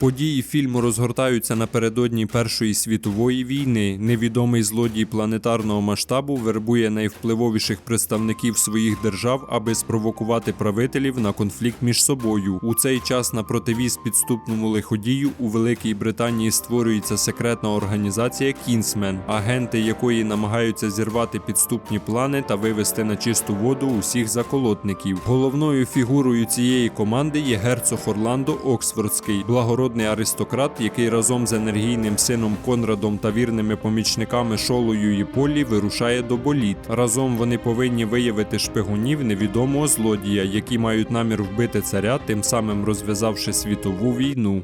Події фільму розгортаються напередодні Першої світової війни. Невідомий злодій планетарного масштабу вербує найвпливовіших представників своїх держав, аби спровокувати правителів на конфлікт між собою. У цей час на противіз підступному лиходію у Великій Британії створюється секретна організація Кінсмен, агенти якої намагаються зірвати підступні плани та вивести на чисту воду усіх заколотників. Головною фігурою цієї команди є герцог Орландо Оксфордський, благородний аристократ, який разом з енергійним сином Конрадом та вірними помічниками Шолою і Полі вирушає до боліт. Разом вони повинні виявити шпигунів невідомого злодія, які мають намір вбити царя, тим самим розв'язавши світову війну.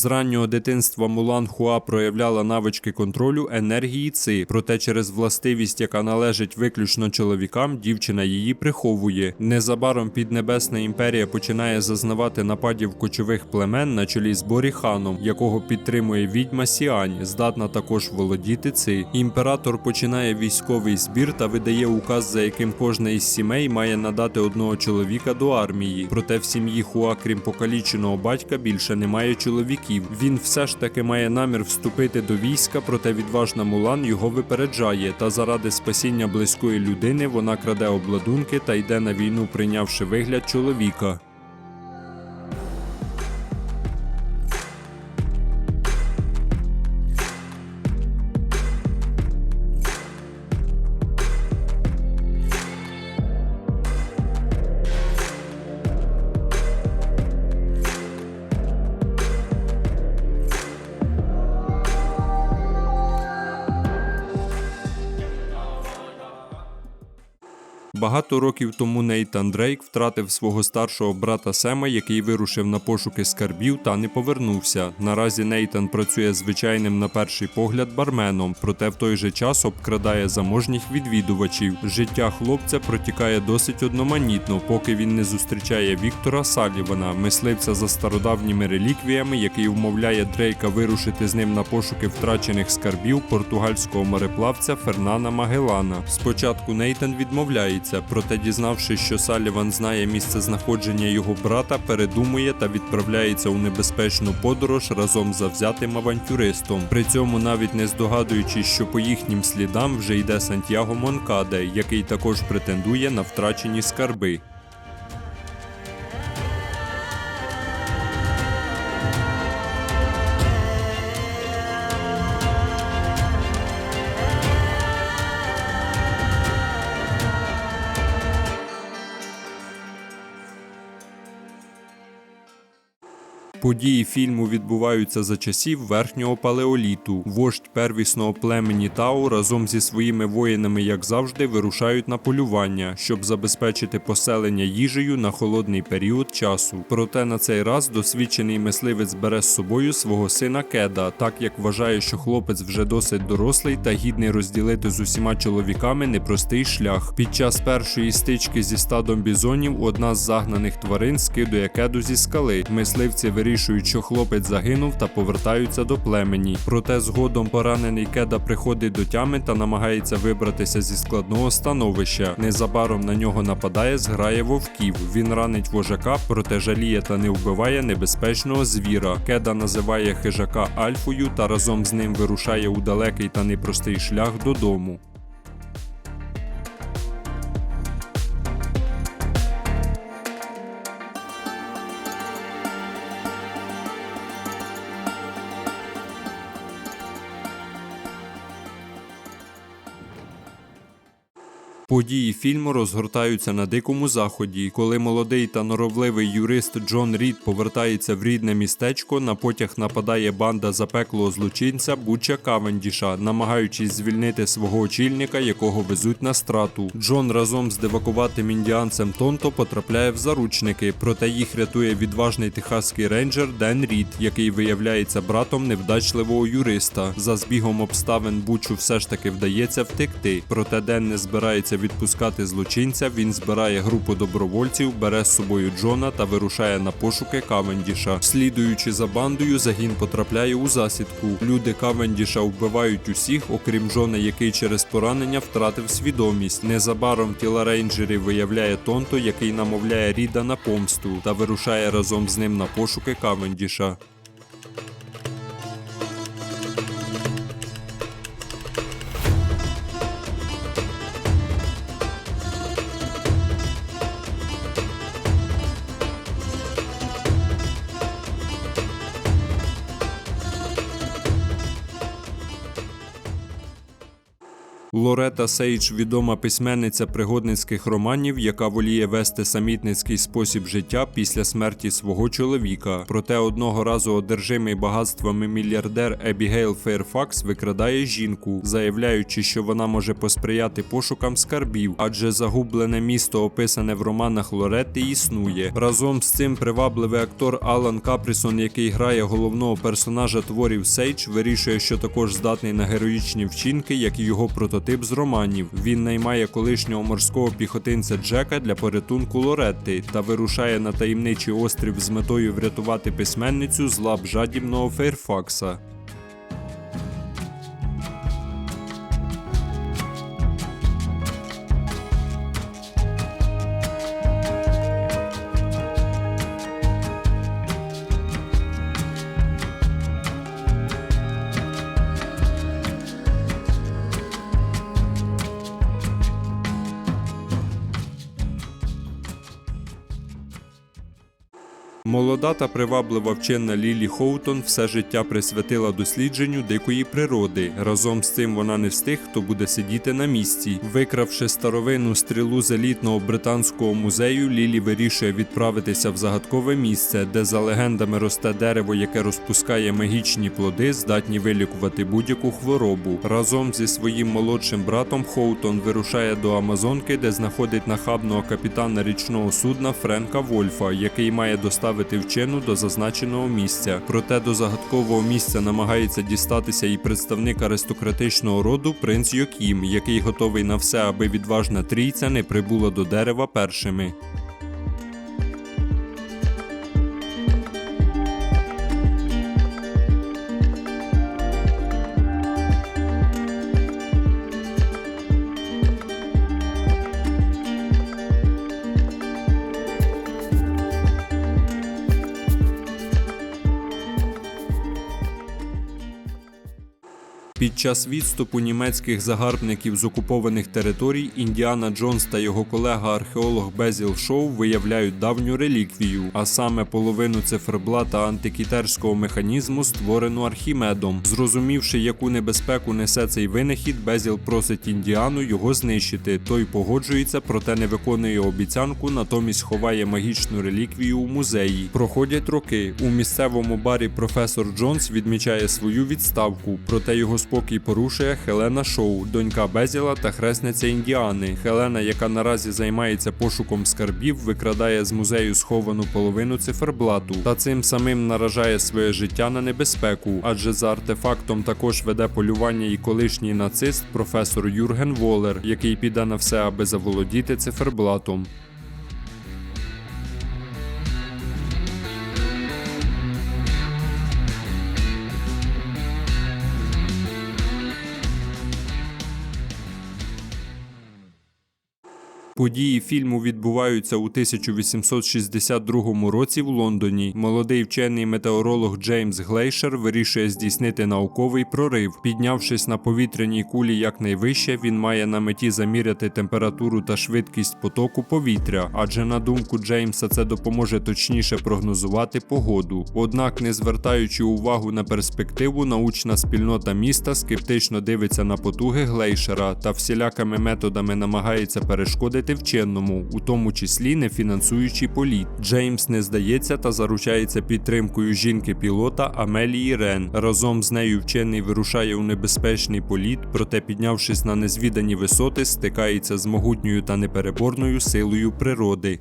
З раннього дитинства Мулан Хуа проявляла навички контролю енергії ци, проте через властивість, яка належить виключно чоловікам, дівчина її приховує. Незабаром Піднебесна імперія починає зазнавати нападів кочових племен на чолі з Боріханом, якого підтримує відьма Сіань, здатна також володіти ци. Імператор починає військовий збір та видає указ, за яким кожна із сімей має надати одного чоловіка до армії. Проте в сім'ї Хуа, крім покаліченого батька, більше немає чоловіків. Він все ж таки має намір вступити до війська, проте відважна Мулан його випереджає. Та заради спасіння близької людини вона краде обладунки та йде на війну, прийнявши вигляд чоловіка. Багато років тому Нейтан Дрейк втратив свого старшого брата Сема, який вирушив на пошуки скарбів та не повернувся. Наразі Нейтан працює звичайним на перший погляд барменом, проте в той же час обкрадає заможніх відвідувачів. Життя хлопця протікає досить одноманітно, поки він не зустрічає Віктора Салівана, мисливця за стародавніми реліквіями, який вмовляє Дрейка вирушити з ним на пошуки втрачених скарбів португальського мореплавця Фернана Магелана. Спочатку Нейтан відмовляється, проте, дізнавшись, що Саліван знає місце знаходження його брата, передумує та відправляється у небезпечну подорож разом з завзятим авантюристом. При цьому навіть не здогадуючись, що по їхнім слідам вже йде Сантьяго Монкаде, який також претендує на втрачені скарби. Події фільму відбуваються за часів верхнього палеоліту. Вождь первісного племені Тау разом зі своїми воїнами, як завжди, вирушають на полювання, щоб забезпечити поселення їжею на холодний період часу. Проте на цей раз досвідчений мисливець бере з собою свого сина Кеда, так як вважає, що хлопець вже досить дорослий та гідний розділити з усіма чоловіками непростий шлях. Під час першої стички зі стадом бізонів одна з загнаних тварин скидує кеду зі скали. Мисливці вирішують, що хлопець загинув та повертаються до племені. Проте згодом поранений кеда приходить до тями та намагається вибратися зі складного становища. Незабаром на нього нападає зграє вовків. Він ранить вожака, проте жаліє та не вбиває небезпечного звіра. Кеда називає хижака Альфою та разом з ним вирушає у далекий та непростий шлях додому. Події фільму розгортаються на дикому заході, коли молодий та норовливий юрист Джон Рід повертається в рідне містечко. На потяг нападає банда запеклого злочинця Буча Кавендіша, намагаючись звільнити свого очільника, якого везуть на страту. Джон разом з девакуватим індіанцем Тонто потрапляє в заручники, проте їх рятує відважний техаський рейнджер Ден Рід, який виявляється братом невдачливого юриста. За збігом обставин Бучу все ж таки вдається втекти. Проте Ден не збирається відпускати злочинця. Він збирає групу добровольців, бере з собою Джона та вирушає на пошуки Кавендіша. Слідуючи за бандою, загін потрапляє у засідку. Люди Кавендіша вбивають усіх, окрім Джона, який через поранення втратив свідомість. Незабаром тіла рейнджерів виявляє Тонто, який намовляє Ріда на помсту та вирушає разом з ним на пошуки Кавендіша. Лорета Сейдж відома письменниця пригодницьких романів, яка воліє вести самітницький спосіб життя після смерті свого чоловіка. Проте одного разу одержимий багатствами мільярдер Ебігейл Фейрфакс викрадає жінку, заявляючи, що вона може посприяти пошукам скарбів, адже загублене місто, описане в романах Лоретти, існує. Разом з цим привабливий актор Алан Капрісон, який грає головного персонажа творів Сейдж, вирішує, що також здатний на героїчні вчинки, як і його прототип з романів. Він наймає колишнього морського піхотинця Джека для порятунку Лоретти та вирушає на таємничий острів з метою врятувати письменницю з лап жадібного Фейрфакса. Молода та приваблива вчена Лілі Хоутон все життя присвятила дослідженню дикої природи. Разом з цим вона не з тих, хто буде сидіти на місці. Викравши старовинну стрілу з елітного британського музею, Лілі вирішує відправитися в загадкове місце, де за легендами росте дерево, яке розпускає магічні плоди, здатні вилікувати будь-яку хворобу. Разом зі своїм молодшим братом Хоутон вирушає до Амазонки, де знаходить нахабного капітана річного судна Френка Вольфа, який має доставити вчену до зазначеного місця. Проте до загадкового місця намагається дістатися і представник аристократичного роду принц Йокім, який готовий на все, аби відважна трійця не прибула до дерева першими. Час відступу німецьких загарбників з окупованих територій Індіана Джонс та його колега-археолог Безіл Шоу виявляють давню реліквію, а саме половину циферблата антикітерського механізму, створену Архімедом. Зрозумівши, яку небезпеку несе цей винахід, Безіл просить Індіану його знищити. Той погоджується, проте не виконує обіцянку, натомість ховає магічну реліквію у музеї. Проходять роки. У місцевому барі професор Джонс відмічає свою відставку, проте його спокій порушує Хелена Шоу, донька Безіла та хресниця Індіани. Хелена, яка наразі займається пошуком скарбів, викрадає з музею сховану половину циферблату та цим самим наражає своє життя на небезпеку, адже за артефактом також веде полювання і колишній нацист професор Юрген Волер, який піде на все, аби заволодіти циферблатом. Події фільму відбуваються у 1862 році в Лондоні. Молодий вчений метеоролог Джеймс Глейшер вирішує здійснити науковий прорив. Піднявшись на повітряній кулі якнайвище, він має на меті заміряти температуру та швидкість потоку повітря, адже на думку Джеймса це допоможе точніше прогнозувати погоду. Однак, не звертаючи увагу на перспективу, научна спільнота міста скептично дивиться на потуги Глейшера та всілякими методами намагається перешкодити вченому, у тому числі не фінансуючи політ. Джеймс не здається та заручається підтримкою жінки-пілота Амелії Рен. Разом з нею вчений вирушає у небезпечний політ, проте піднявшись на незвідані висоти, стикається з могутньою та непереборною силою природи.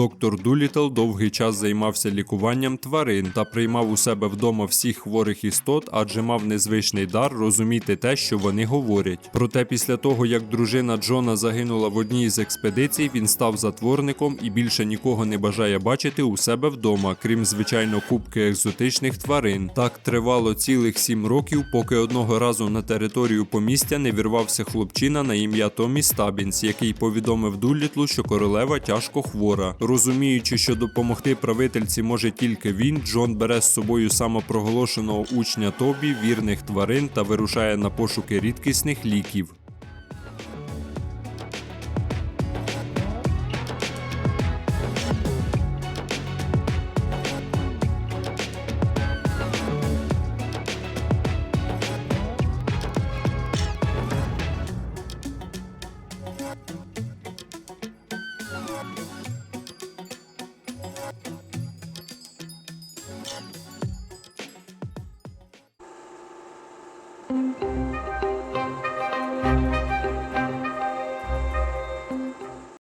Доктор Дулітл довгий час займався лікуванням тварин та приймав у себе вдома всіх хворих істот, адже мав незвичний дар розуміти те, що вони говорять. Проте після того, як дружина Джона загинула в одній з експедицій, він став затворником і більше нікого не бажає бачити у себе вдома, крім звичайно кубки екзотичних тварин. Так тривало цілих сім років, поки одного разу на територію помістя не вірвався хлопчина на ім'я Томі Стабінс, який повідомив Дулітлу, що королева тяжко хвора. Розуміючи, що допомогти правительці може тільки він, Джон бере з собою самопроголошеного учня Тобі, вірних тварин та вирушає на пошуки рідкісних ліків. Música